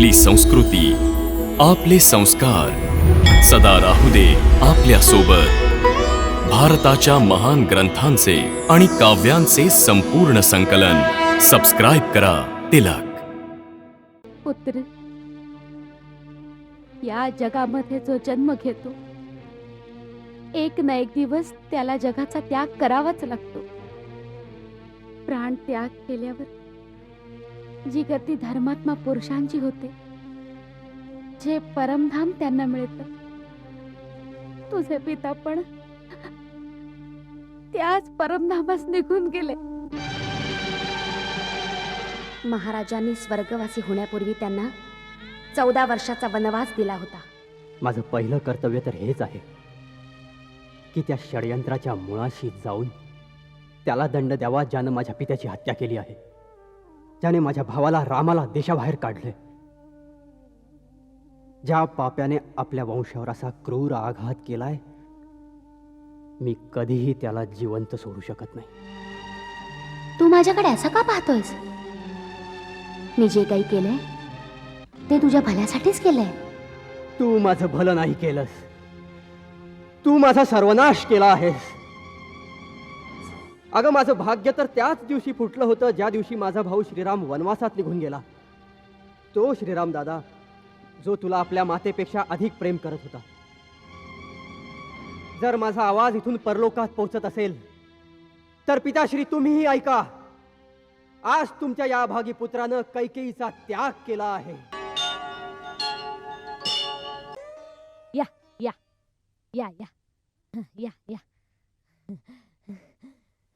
आपली संस्कृती आपले संस्कार. सदा राहू दे आपल्यासोबत भारताच्या महान ग्रंथांचे आणि काव्यांचे संपूर्ण संकलन. सबस्क्राईब करा तिलक. पुत्र या जगामध्ये जो जन्म घेतो एक ना एक दिवस त्याला जगाचा त्याग करावाच लागतो. प्राण त्याग केल्यावर जी गती धर्मात्मा पुरुषांची होते जे परमधाम त्यांना मिळत. तुझे पिता पण त्याच परमधामास निघून गेले. महाराजांनी स्वर्गवासी होण्यापूर्वी त्यांना चौदा वर्षाचा वनवास दिला होता. माझं पहिलं कर्तव्य तर हेच आहे की त्या षडयंत्राच्या मुळाशी जाऊन त्याला दंड द्यावा ज्यानं माझ्या पित्याची हत्या केली आहे. ज्याने माझ्या भावाला रामाला देशाबाहेर काढले. ज्या पाप्याने आपल्या वंशावर असा क्रूर आघात केलाय मी कधीही त्याला जिवंत सोडू शकत नाही. तू माझ्याकडे असं का पाहतोयस? मी जे काही केलंय ते तुझ्या भल्यासाठीच केलंय. तू माझं भलं नाही केलंस. तू माझा सर्वनाश केला आहेस. अगं माझं भाग्य तर त्याच दिवशी फुटलं होतं ज्या दिवशी माझा भाऊ श्रीराम वनवासात निघून गेला. तो श्रीराम दादा जो तुला आपल्या मातेपेक्षा अधिक प्रेम करत होता. जर माझा आवाज इथून परलोकात पोहोचत असेल तर पिताश्री तुम्हीही ऐका आज तुमच्या या भागी पुत्रानं कैकेईचा त्याग केला आहे. या या या या. या या.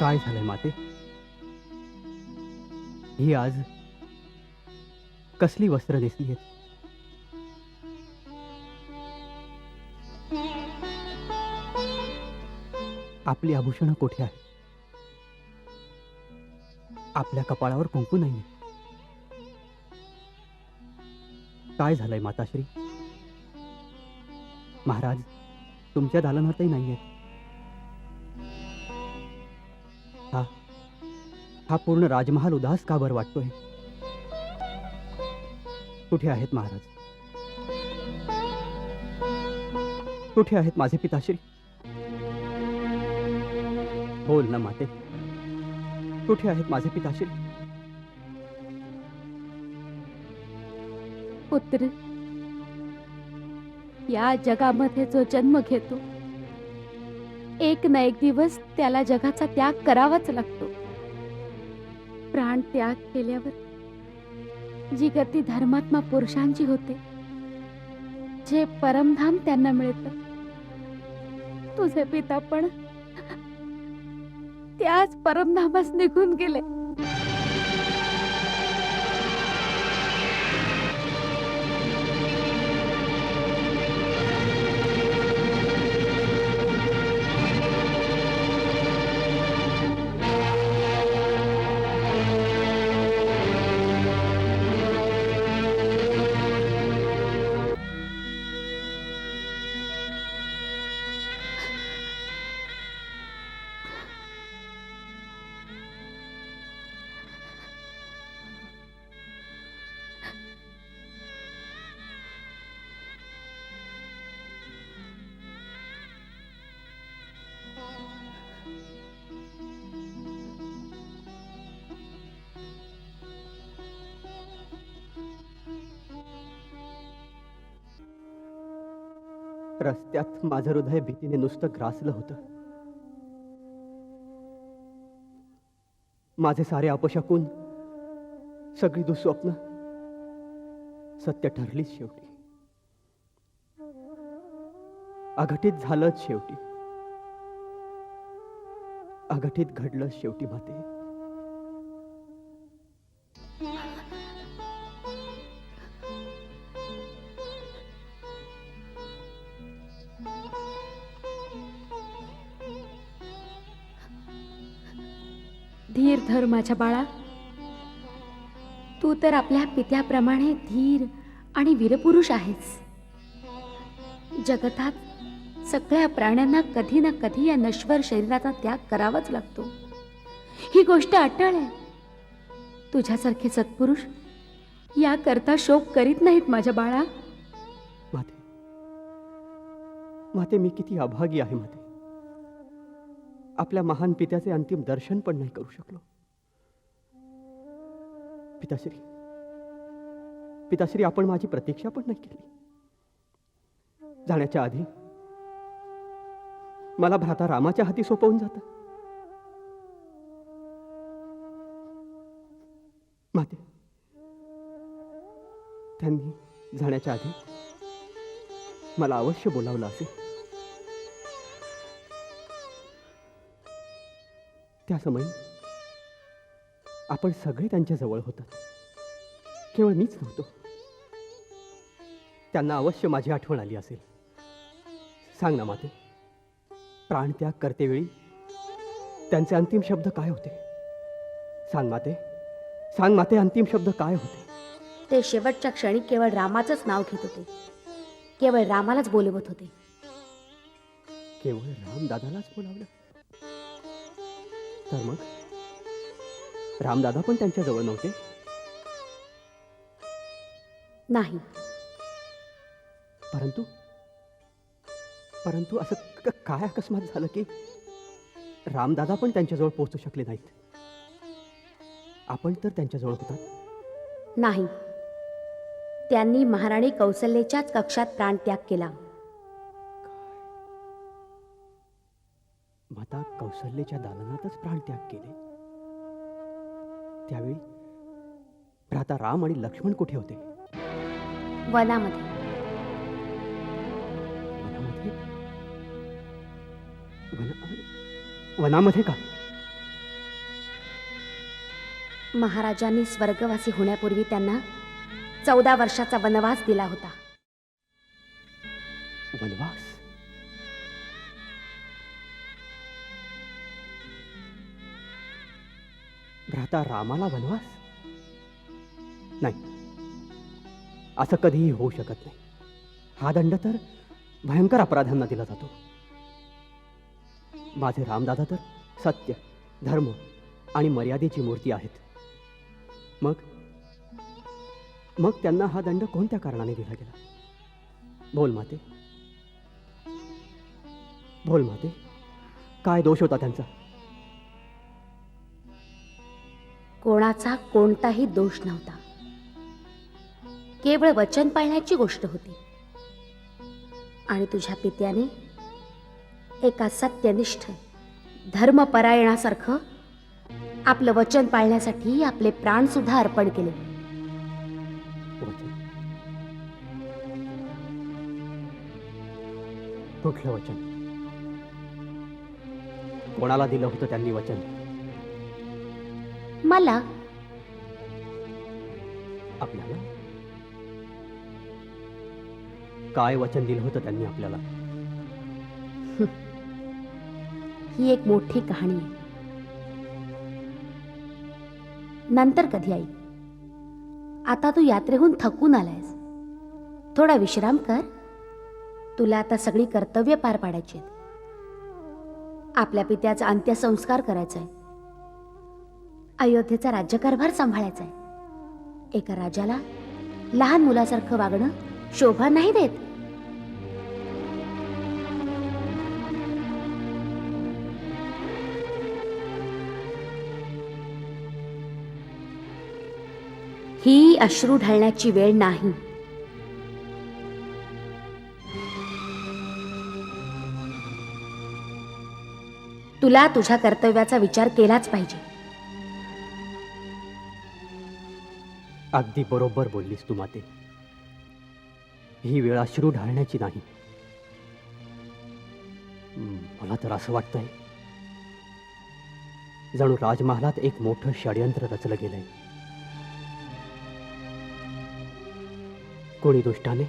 काय झालंय माते? ही आज कसली वस्त्र नेसली आहेत? आपली आभूषणं कुठे आहे आपल्या कपाळावर कुंकू नाहीये. काय झालंय माताश्री? महाराज तुमच्या दालनातही नाहीये हा. हा पूर्ण राजमहाल उदास का बरं वाटतोय. कुठे आहेत महाराज? कुठे आहेत माझे पिताश्री? हो, बोल ना माते. कुठे आहेत माझे पिताश्री? पुत्र या जगामध्ये जो जन्म घेतो एक ना एक दिवस त्याला जगाचा त्याग करावाच लागतो. प्राण त्याग केल्यावर जी गती धर्मात्मा पुरुषांची होते जे परमधाम त्यांना मिळत तुझे पिता पण त्याच परमधामास निघून गेले. रस्त्यात माझं हृदय भीतीने नुसतं ग्रासलं होत. माझे सारे अपशकून सगळी दुःस्वप्न सत्य ठरलीच शेवटी. अघटित झालंच शेवटी. अघटित घडलं शेवटी माते. धीर धर माझ्या बाळा. तू तर आपल्या पित्याप्रमाणे धीर आणि वीरपुरुष आहेस. जगतात सगळ्या प्राण्यांना कधी ना कधी या नश्वर शरीराचा त्याग करावाच लागतो. ही गोष्ट अटळ आहे. तुझ्यासारखे सत्पुरुष याकरता शोक करीत नाहीत माझ्या बाळा. माते माते मी किती अभागी आहे माते. आपल्या महान पित्याचे अंतिम दर्शन पण नाही करू शकलो. पिताश्री पिताश्री आपण माझी प्रतीक्षा पण नाही केली. जाण्याच्या आधी मला भ्राता रामाच्या हाती सोपवून जात. माते त्यांनी जाण्याच्या आधी मला अवश्य बोलावलं असेल. त्या समयी आपण सगळे त्यांच्या जवळ होतात केवळ मीच नव्हतो. त्यांना अवश्य माझी आठवण आली असेल. सांग ना माते प्राणत्याग करतेवेळी त्यांचे अंतिम शब्द काय होते? सांग माते सांग माते अंतिम शब्द काय होते? ते शेवटच्या क्षणी केवळ रामाचंच नाव घेत होते. केवळ रामालाच बोलवत होते. केवळ रामदादालाच बोलावलं. तर मग? रामदादा पण त्यांच्या जवळ नव्हते? नाही. परंतु परंतु असं क- काय अकस्मात झालं की रामदादा पण त्यांच्याजवळ पोहोचू शकले नाहीत? आपण तर त्यांच्याजवळ होतात नाही. त्यांनी महाराणी कौसल्याच्याच कक्षात प्राणत्याग केला. माता कौशल्याच्या दालनातच प्राणत्याग केले. त्यावेळी भ्राता राम आणि लक्ष्मण कुठे होते? वनामध्ये. वनामध्ये? वना- वनामध्ये का? महाराजांनी स्वर्गवासी होण्यापूर्वी त्यांना चौदा वर्षाचा वनवास दिला होता. वनवास आता रामाला वनवास? नाही. असं कधीही होऊ शकत नाही. हा दंड तर भयंकर अपराधांना दिला जातो. माझे रामदादा तर सत्य धर्म आणि मर्यादेची मूर्ती आहेत. मग? मग त्यांना हा दंड कोणत्या कारणाने दिला गेला? बोल माते. बोल माते. काय दोष होता त्यांचा? कोणाचा कोणताही दोष नव्हता. केवळ वचन पाळण्याची गोष्ट होती. आणि तुझ्या पित्याने एका सत्यनिष्ठ धर्मपरायणासारखं आपलं वचन पाळण्यासाठी आपले प्राण सुद्धा अर्पण केले. कुठलं वचन. कोणाला दिलं होतं त्यांनी वचन? मला आपल्याला? काय वचन दिलं होतं त्यांनी आपल्याला? ही एक मोठी कहाणी आहे. नंतर कधी आई? आता तू यात्रेहून थकून आलायस. थोडा विश्राम कर. तुला आता सगळी कर्तव्य पार पाडायची आहेत. आपल्या पित्याचा अंत्यसंस्कार करायचा आहे अयोध्येचा राज्यकारभार सांभाळायचा आहे. एका राजाला लहान मुलासारखं वागणं शोभा नाही देत. ही अश्रू ढाळण्याची वेळ नाही. तुला तुझ्या कर्तव्याचा विचार केलाच पाहिजे. अगदी बरोबर बोललीस तू माते. ही वेळ अश्रू ढाळण्याची नाही. मला तर असं वाटतंय. जणू राजमहालात एक मोठं षडयंत्र रचलं गेलंय. कोणी दुष्टाने?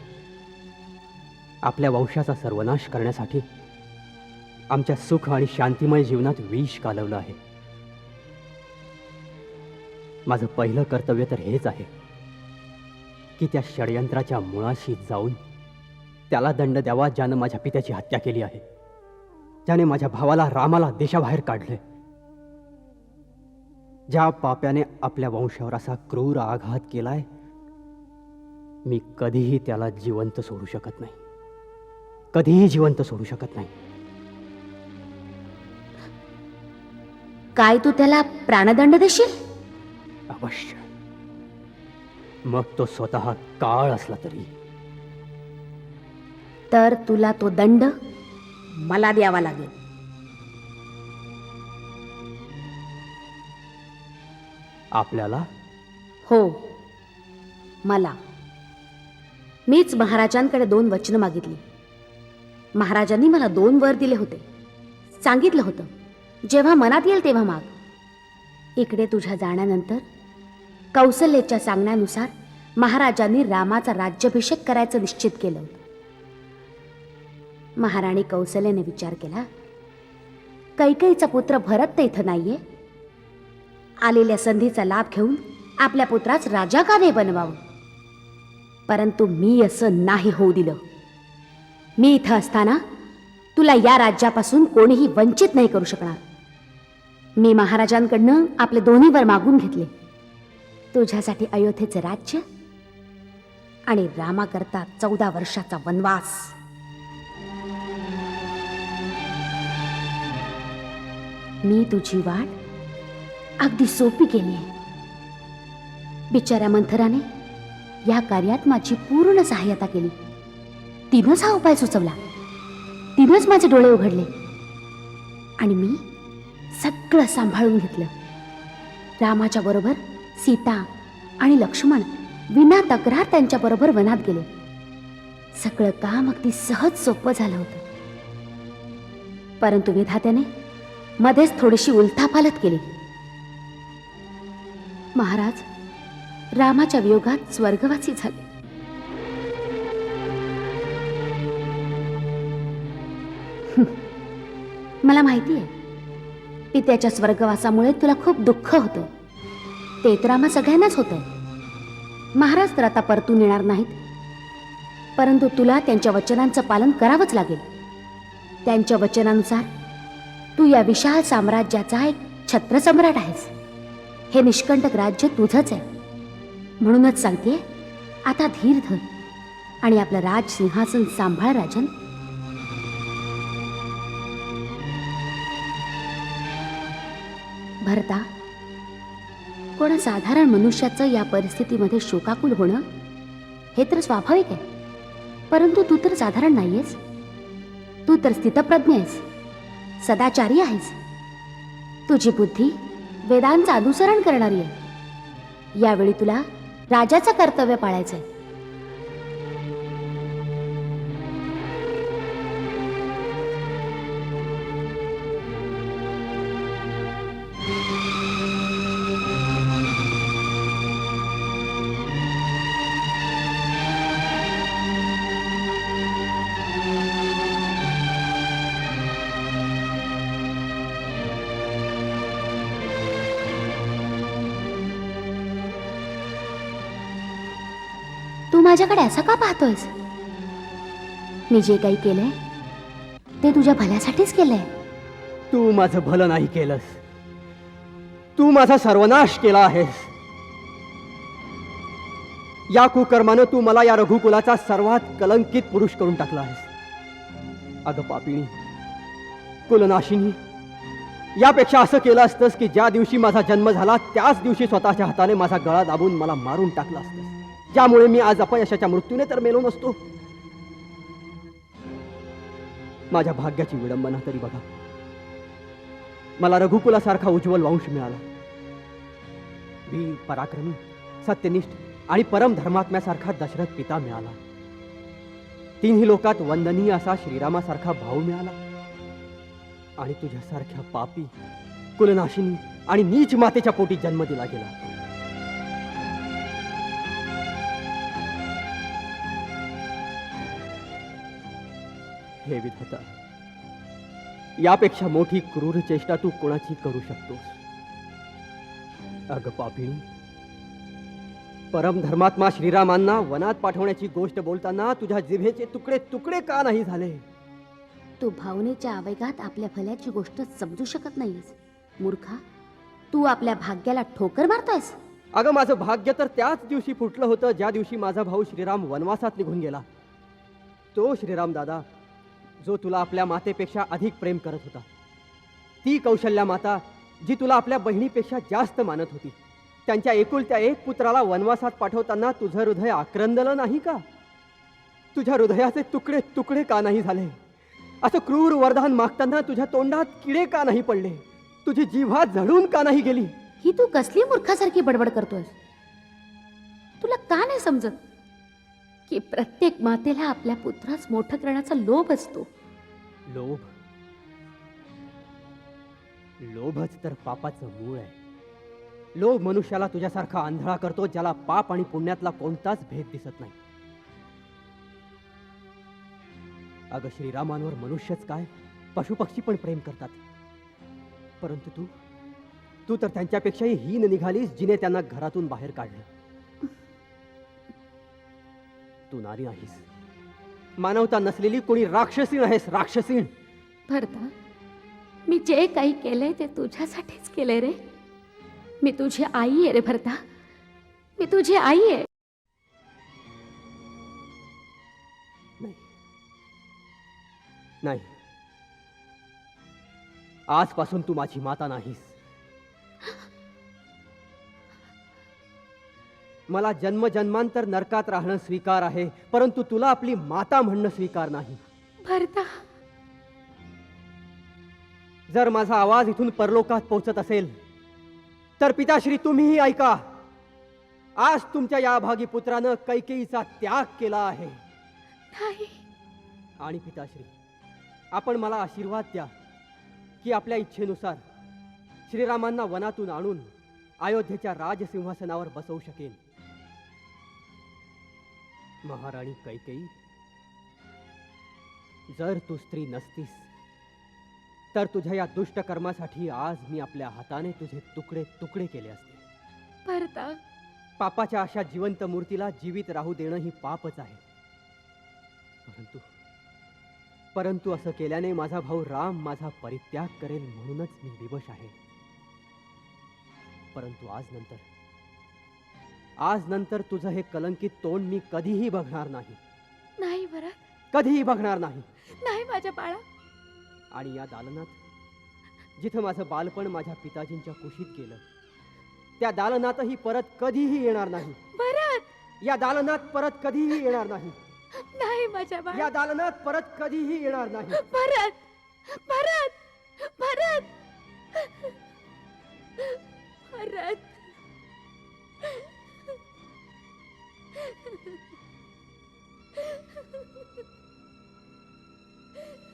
आपल्या वंशाचा सर्वनाश करण्यासाठी आमच्या सुख आणि शांतिमय जीवनात विष कालवलं आहे. माझं पहिलं कर्तव्य तर हेच आहे की त्या षडयंत्राच्या मुळाशी जाऊन त्याला दंड द्यावा ज्यानं माझ्या पित्याची हत्या केली आहे. ज्याने माझ्या भावाला रामाला देशाबाहेर काढले ज्या पाप्याने आपल्या वंशावर असा क्रूर आघात केलाय मी कधीही त्याला जिवंत सोडू शकत नाही. कधीही जिवंत सोडू शकत नाही. काय तू त्याला प्राणदंड देशील? अवश्य. मग तो स्वतः काळ असला तरी. तर तुला तो दंड मला द्यावा लागेल. आपल्याला? हो मला. मीच महाराजांकडे दोन वचनं मागितली. महाराजांनी मला दोन वर दिले होते. सांगितलं होतं जेव्हा मनात येईल तेव्हा माग. इकडे तुझ्या जाण्यानंतर कौसल्याच्या सांगण्यानुसार महाराजांनी रामाचा राज्याभिषेक करायचं निश्चित केलं होतं. महाराणी कौसल्याने विचार केला कैकईचा पुत्र भरत तर इथं नाहीये. आलेल्या संधीचा लाभ घेऊन आपल्या पुत्रास राजा का नाही बनवावं. परंतु मी असं नाही होऊ दिलं. मी इथं असताना तुला या राज्यापासून कोणीही वंचित नाही करू शकणार. मी महाराजांकडनं आपले दोन्ही वर मागून घेतले. तुझ्यासाठी अयोध्येचं राज्य आणि रामाकरता चौदा वर्षाचा वनवास. मी तुझी वाट अगदी सोपी केली आहे. बिचाऱ्या मंथराने या कार्यात माझी पूर्ण सहाय्यता केली. तिनंच हा उपाय सुचवला. तिनंच माझे डोळे उघडले. आणि मी सगळं सांभाळून घेतलं. रामाच्या बरोबर सीता आणि लक्ष्मण विना तक्रार त्यांच्याबरोबर वनात गेले. सगळं काम अगदी सहज सोपं झालं होतं. परंतु विधात्याने मध्येच थोडीशी उलथापालत केली. महाराज रामाच्या वियोगात स्वर्गवासी झाले. मला माहिती आहे पित्याच्या स्वर्गवासामुळे तुला खूप दुःख होतं. ते तर आम्हा सगळ्यांनाच होतंय. महाराज तर आता परतून येणार नाहीत. परंतु तुला त्यांच्या वचनांचं पालन करावंच लागेल. त्यांच्या वचनानुसार तू या विशाल साम्राज्याचा एक छत्रसम्राट आहेस. हे निष्कंटक राज्य तुझंच आहे. म्हणूनच सांगते आता धीर धर आणि आपलं राज सिंहासन सांभाळ राजन. भरता पण साधारण मनुष्याचं या परिस्थितीमध्ये शोकाकुल होणं? हे तर स्वाभाविक आहे. परंतु तू तर साधारण नाहीयेस. तू तर स्थितप्रज्ञ आहेस. सदाचारी आहेस. तुझी बुद्धी वेदांचं अनुसरण करणारी आहे. यावेळी तुला राजाचं कर्तव्य पाळायचं आहे माझ्याकडे असं का पाहतोयस? मी जे काही केलंय ते तुझ्या भल्यासाठीच केलंय. तू माझं भलं नाही केलंस. तू माझा सर्वनाश केला आहेस. या कुकर्मानं तू मला या रघुकुलाचा सर्वात कलंकित पुरुष करून टाकला आहेस. अगं पापिणी कुलनाशिनी यापेक्षा असं केलं असतंस की ज्या दिवशी माझा जन्म झाला त्याच दिवशी स्वतःच्या हाताने माझा गळा दाबून मला मारून टाकला असतंस. ज्यामुळे मी आज अपयशाच्या मृत्यूने तर मेलो नसतो. माझ्या भाग्याची विडंबना तरी बघा. मला रघुकुलासारखा उज्ज्वल वंश मिळाला. मी पराक्रमी सत्यनिष्ठ आणि परमधर्मात्म्यासारखा दशरथ पिता मिळाला. तिन्ही लोकात वंदनीय असा श्रीरामासारखा भाऊ मिळाला. आणि तुझ्यासारख्या पापी कुलनाशिनी आणि नीच मातेच्या पोटी जन्म दिला गेला. हे विधाता यापेक्षा मोठी क्रूर चेष्टा तू कोणाची करू शकतोस? अग पापिणी परमधर्मात्मा श्रीरामांना वनात पाठवण्याची गोष्ट बोलताना तुझ्या जिभेचे तुकडे तुकडे का नाही झाले? तू भावनेच्या आवेगात आपल्या भल्याची गोष्ट समजू शकत नाहीस. मूर्खा तू आपल्या भाग्याला ठोकर मारतोयस? अगं माझं भाग्य तर त्याच दिवशी फुटलं होतं ज्या दिवशी माझा भाऊ श्रीराम वनवासात निघून गेला. तो श्रीराम दादा जो तुला आपल्या मातेपेक्षा अधिक प्रेम करत होता. ती कौशल्या माता जी तुला आपल्या बहिणीपेक्षा जास्त मानत होती. त्यांच्या एकुलत्या एक पुत्राला वनवासात पाठवताना तुझं हृदय आक्रंदलं नाही का? तुझ्या हृदयाचे तुकडे तुकडे का नाही झाले? असं क्रूर वरदान मागताना तुझ्या तोंडात किडे का नाही पडले? तुझी जिव्हा झडून का नाही गेली? ही तू कसली मूर्खासारखी बडबड करतोयस? तुला का नाही समजत? की प्रत्येक मातेला आपल्या पुत्रास मोठं करण्याचा लोभ असतो. लोभ? लोभच तर पापाचं मूळ आहे. लोभ मनुष्याला तुझ्यासारखा आंधळा करतो ज्याला पाप आणि पुण्यातला कोणताच भेद दिसत नाही. अगं श्रीरामांवर मनुष्यच काय? पशुपक्षी पण प्रेम करतात. परंतु तू तू तर त्यांच्यापेक्षाही हीन निघालीस जिने त्यांना घरातून बाहेर काढलं. तू नारी नाहीस. मानवता नसलेली कोणी राक्षसीण आहेस राक्षसीण भरता मी जे काही केलंय ते तुझ्यासाठीच केलंय रे. मी तुझी आई आहे रे भरता. मी तुझी आई आहे. नाही. नाही. आजपासून तू माझी माता नाहीस. मला जन्म जन्मांतर नरकात राहणं स्वीकार आहे परंतु तुला आपली माता म्हणणं स्वीकार नाही. भरता. जर माझा आवाज इथून परलोकात पोहोचत असेल तर पिताश्री तुम्हीही ऐका आज तुमच्या या भागी पुत्रानं कैकेयीचा त्याग केला आहे. नाही. आणि पिताश्री आपण मला आशीर्वाद द्या की आपल्या इच्छेनुसार श्रीरामांना वनातून आणून अयोध्येच्या राजसिंहासनावर बसवू शकेन. महाराणी कैकेयी जर तू स्त्री नसतीस तर तुझ्या या दुष्ट कर्मासाठी आज मी आपल्या हाताने तुझे तुकडे तुकडे केले असते. भरता. पापाच्या अशा जिवंत मूर्तीला जीवित राहू देणं ही पापच आहे. परंतु परंतु असं केल्याने माझा भाऊ राम माझा परित्याग करेल म्हणूनच मी विवश आहे. परंतु आज नंतर आज नंतर तुझं हे कलंकित तोंड मी कधीही बघणार नाही. नाही भरत कधीही बघणार नाही. नाही माझ्या बाळा. आणि या दालनात जिथं माझं बालपण माझ्या पिताजींच्या कुशीत गेलं त्या दालनातही परत कधीही येणार नाही. परत? या दालनात परत कधीही येणार नाही. नाही माझ्या बाळा. या दालनात परत कधीही येणार नाही. परत? परत? परत? भरत Ha ha ha ha!